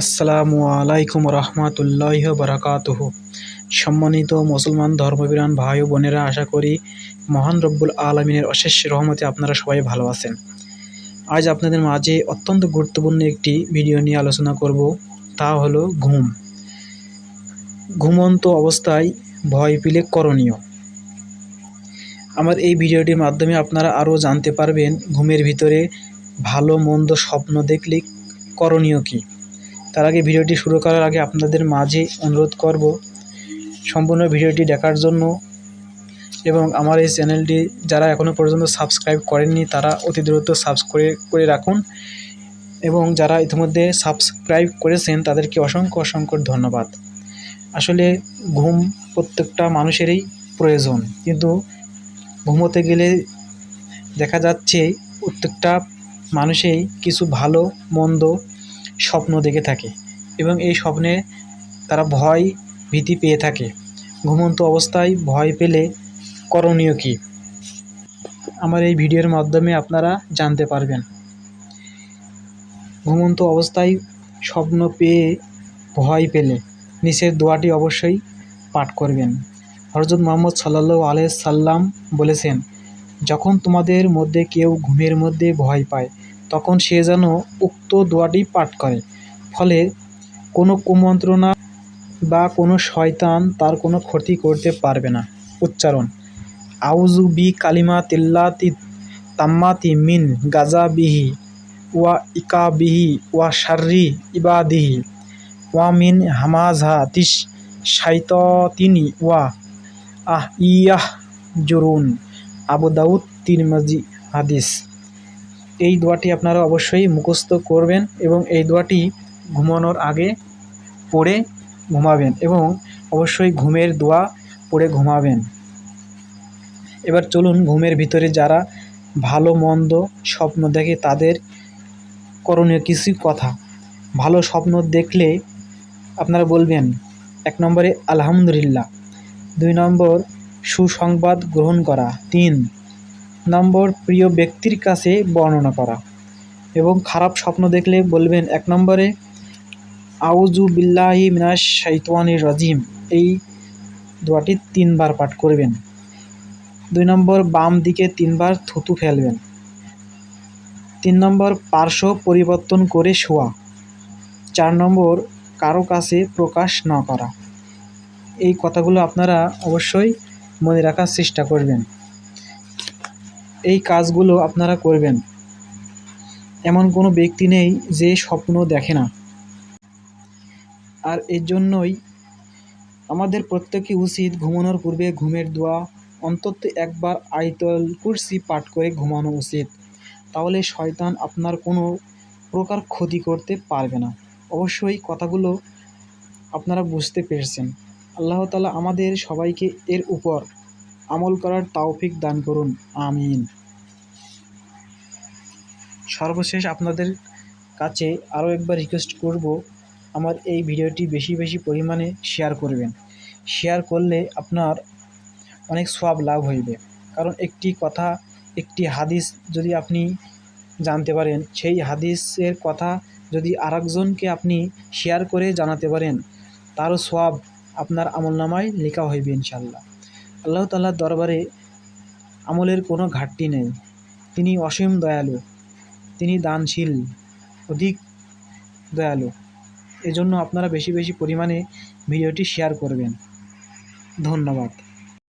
আসসালামু আলাইকুম রহমতুল্লাহ বারাকাতুহ। সম্মানিত মুসলমান ধর্মবিরান, ভাই বোনেরা, আশা করি মহান রব্বুল আলমিনের অশেষ রহমতে আপনারা সবাই ভালো আছেন। আজ আপনাদের মাঝে অত্যন্ত গুরুত্বপূর্ণ একটি ভিডিও নিয়ে আলোচনা করব, তা হলো ঘুম। ঘুমন্ত অবস্থায় ভয় পেলে করণীয়। আমার এই ভিডিওটির মাধ্যমে আপনারা আরও জানতে পারবেন, ঘুমের ভিতরে ভালো মন্দ স্বপ্ন দেখলে করণীয় কী। তার আগে ভিডিওটি শুরু করার আগে আপনাদের মাঝে অনুরোধ করব সম্পূর্ণ ভিডিওটি দেখার জন্য এবং আমার এই চ্যানেলটি যারা এখনও পর্যন্ত সাবস্ক্রাইব করেননি, তারা অতি দ্রুত সাবস্ক্রাইব করে রাখুন এবং যারা ইতিমধ্যে সাবস্ক্রাইব করেছেন, তাদেরকে অসংখ্য অসংখ্য ধন্যবাদ। আসলে ঘুম প্রত্যেকটা মানুষেরই প্রয়োজন, কিন্তু ঘুমোতে গেলে দেখা যাচ্ছে প্রত্যেকটা মানুষেই কিছু ভালো, মন্দ স্বপ্ন দেখে থাকে এবং এই স্বপ্নে তারা ভয় ভীতি পেয়ে থাকে। ঘুমন্ত অবস্থায় ভয় পেলে করণীয় কী? আমার এই ভিডিওর মাধ্যমে আপনারা জানতে পারবেন। ঘুমন্ত অবস্থায় স্বপ্ন পেয়ে ভয় পেলে নিচের দোয়াটি অবশ্যই পাঠ করবেন। হরজত মোহাম্মদ সাল্লাহ আলহ সাল্লাম বলেছেন, যখন তোমাদের মধ্যে কেউ ঘুমের মধ্যে ভয় পায় তখন সে যেন উক্ত দোয়াটি পাঠ করে। ফলে কোনো কুমন্ত্রণা বা কোনো শয়তান তার কোনো ক্ষতি করতে পারবে না। উচ্চারণ আউজু বি কালিমা তিল্লাতি তাম্মাতি মিন গাজা বিহি ওয়া ইকা বিহি ওয়া শার্রি ইবাদিহি ওয়া মিন হামাজা তিস শাইতিনি ওয়া আহ ইয়াহ জরুন আবু দাউদ তিরমাজি হাদিস। এই দোয়াটি আপনারা অবশ্যই মুখস্থ করবেন এবং এই দোয়াটি ঘুমানোর আগে পড়ে ঘুমাবেন এবং অবশ্যই ঘুমের দোয়া পড়ে ঘুমাবেন। এবার চলুন ঘুমের ভিতরে যারা ভালো, মন্দ স্বপ্ন দেখে তাদের করণীয় কিছু কথা। ভালো স্বপ্ন দেখলে আপনারা বলবেন, এক নম্বরে আলহামদুলিল্লাহ, দুই নম্বর সুসংবাদ গ্রহণ করা, তিন নম্বর, প্রিয় ব্যক্তির কাছে বর্ণনা করা এবং খারাপ স্বপ্ন দেখলে বলবেন, এক নম্বরে আউজু বিল্লাহি মিনাস শাইতানির রাজিম। এই দোয়াটি তিনবার পাঠ করবেন। দুই নম্বর, বাম দিকে তিনবার থুতু ফেলবেন। তিন নম্বর, পার্শ্ব পরিবর্তন করে শোয়া। চার নম্বর, কারও কাছে প্রকাশ না করা। এই কথাগুলো আপনারা অবশ্যই মনে রাখার চেষ্টা করবেন। এই কাজগুলো আপনারা করবেন। এমন কোনো ব্যক্তি নেই যে স্বপ্ন দেখে না। আর এর জন্যই আমাদের প্রত্যেকে উচিত ঘুমানোর পূর্বে ঘুমের দোয়া, অন্তত একবার আইতল কুর্সি পাঠ করে ঘুমানো উচিত। তাহলে শয়তান আপনার কোনো প্রকার ক্ষতি করতে পারবে না। অবশ্যই কথাগুলো আপনারা বুঝতে পেরেছেন। আল্লাহ তালা আমাদের সবাইকে এর উপর আমল করার তাওফিক দান করুন। আমিন। সর্বশেষ আপনাদের কাছে আরও একবার রিকোয়েস্ট করব, আমার এই ভিডিওটি বেশি বেশি পরিমাণে শেয়ার করবেন। শেয়ার করলে আপনার অনেক সব লাভ হইবে। কারণ একটি কথা, একটি হাদিস যদি আপনি জানতে পারেন, সেই হাদিসের কথা যদি আরেকজনকে আপনি শেয়ার করে জানাতে পারেন তারও সব আপনার আমলনামায় লেখা হইবে ইনশাল্লাহ আল্লাহ তাল্লার দরবারে আমলের কোনো ঘাটতি নেই। তিনি অসীম দয়ালু। তিনি দানশীল অধিক দয়ালু। এজন্য আপনারা বেশি বেশি পরিমাণে ভিডিওটি শেয়ার করবেন। ধন্যবাদ।